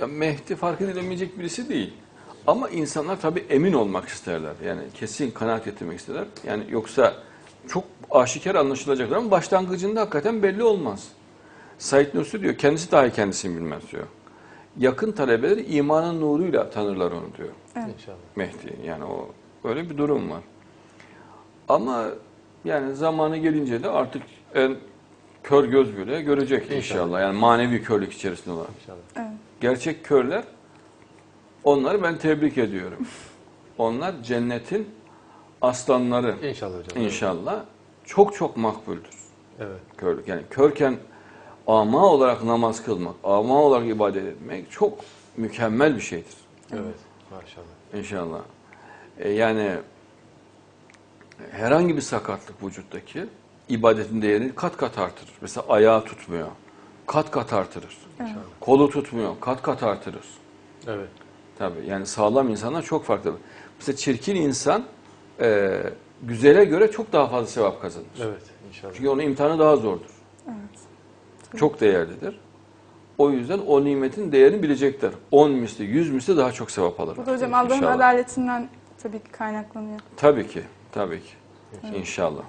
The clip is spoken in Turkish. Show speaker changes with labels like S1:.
S1: Ya Mehdi fark edilemeyecek birisi değil. Ama insanlar tabii emin olmak isterler. Yani kesin kanaat getirmek isterler. Yani yoksa çok aşikar anlaşılacak ama başlangıcında hakikaten belli olmaz. Said Nursi diyor, kendisi dahi kendisini bilmez diyor. Yakın talebeleri imanın nuruyla tanırlar onu diyor.
S2: İnşallah.
S1: Mehdi. Yani o öyle bir durum var. Ama yani zamanı gelince de artık en kör göz bile görecek inşallah.
S2: İnşallah.
S1: Yani manevi körlük içerisinde olan.
S2: İnşallah.
S3: Evet.
S1: Gerçek körler onları ben tebrik ediyorum. Onlar cennetin aslanları
S2: İnşallah hocam.
S1: inşallah. Çok çok makbuldür
S2: Evet.
S1: körlük. Yani körken ama olarak namaz kılmak, ama olarak ibadet etmek çok mükemmel bir şeydir.
S2: Evet. Maşallah.
S1: İnşallah. E, yani herhangi bir sakatlık vücuttaki ibadetin değerini kat kat artırır. Mesela ayağı tutmuyor. Kat kat artırır. Kolu tutmuyor. Kat kat artırır.
S2: Evet.
S1: Tabii yani sağlam insanlar çok farklı. Mesela çirkin insan e, güzele göre çok daha fazla sevap kazanır.
S2: Evet. İnşallah.
S1: Çünkü onun imtihanı daha zordur.
S3: Evet.
S1: Çok değerlidir. O yüzden o nimetin değerini bilecekler. 10 misli, 100 misli daha çok sevap alırlar.
S3: Bu da hocam Allah'ın adaletinden tabii ki kaynaklanıyor.
S1: Tabii ki, tabii ki. İnşallah.